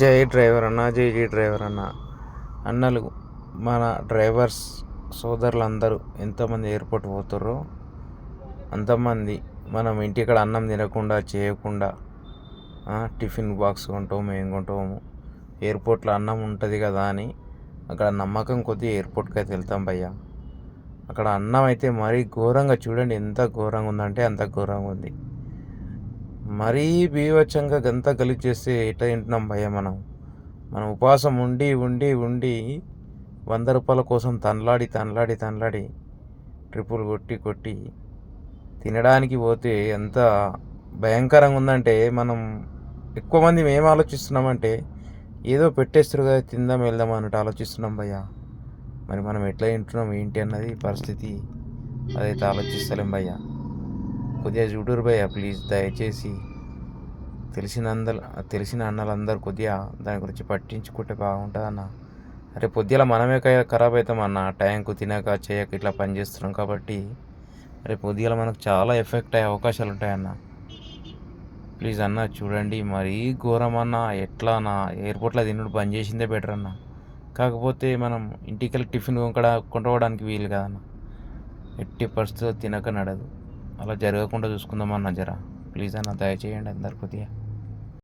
జై డ్రైవర్ అన్న జై జై డ్రైవర్ అన్న. అన్నలు మన డ్రైవర్స్ సోదరులందరూ ఎంతమంది ఎయిర్పోర్ట్ పోతారో అంతమంది మనం ఇంటికడ అన్నం తినకుండా చేయకుండా టిఫిన్ బాక్స్ కొంటాము మేము కొంటాము. ఎయిర్పోర్ట్లో అన్నం ఉంటుంది కదా అని అక్కడ నమ్మకం కొద్దీ ఎయిర్పోర్ట్కి అయితే వెళ్తాం భయ్య. అక్కడ అన్నం అయితే మరీ ఘోరంగా చూడండి ఎంత ఘోరంగా ఉందంటే అంత ఘోరంగా ఉంది. మరీ బీవచ్చంగా గంత గలీజ్ చేస్తే ఎట్లా తింటున్నాం భయ మనం? మనం ఉపవాసం ఉండి ఉండి ఉండి వంద రూపాయల కోసం తనలాడి తనలాడి తనలాడి ట్రిప్పులు కొట్టి కొట్టి తినడానికి పోతే ఎంత భయంకరంగా ఉందంటే మనం ఎక్కువ మంది మేము ఆలోచిస్తున్నామంటే ఏదో పెట్టేస్తారు కదా తిందాం వెళ్దాం అన్నట్టు ఆలోచిస్తున్నాం భయ్య. మరి మనం ఎట్లా తింటున్నాం ఏంటి అన్నది పరిస్థితి? అదైతే ఆలోచిస్తలేం భయ్యా. కొద్దిగా చూడరు భయ్య ప్లీజ్ దయచేసి తెలిసిన అందరు తెలిసిన అన్నలందరూ కొద్దిగా దాని గురించి పట్టించుకుంటే బాగుంటుందన్న. అరే పొద్దుల మనమే ఖరాబ్ అవుతాం అన్న టైంకు తినక చేయక ఇట్లా పని చేస్తున్నాం కాబట్టి రేపు పొద్దుల మనకు చాలా ఎఫెక్ట్ అయ్యే అవకాశాలు ఉంటాయన్న. ప్లీజ్ అన్న చూడండి. మరీ ఘోరం అన్న ఎట్లా అన్న ఎయిర్పోర్ట్లో తినుడు బంద్ చేసిందే బెటర్ అన్న. కాకపోతే మనం ఇంటికి వెళ్ళి టిఫిన్ కొంకడా కొంటవడానికి వీలు కదన్న. ఎట్టి పరిస్థితుల్లో తినక నడదు. అలా జరగకుండా చూసుకుందాం అన్న జర? ప్లీజ్ అన్న దయచేయండి అందరు కొద్దిగా.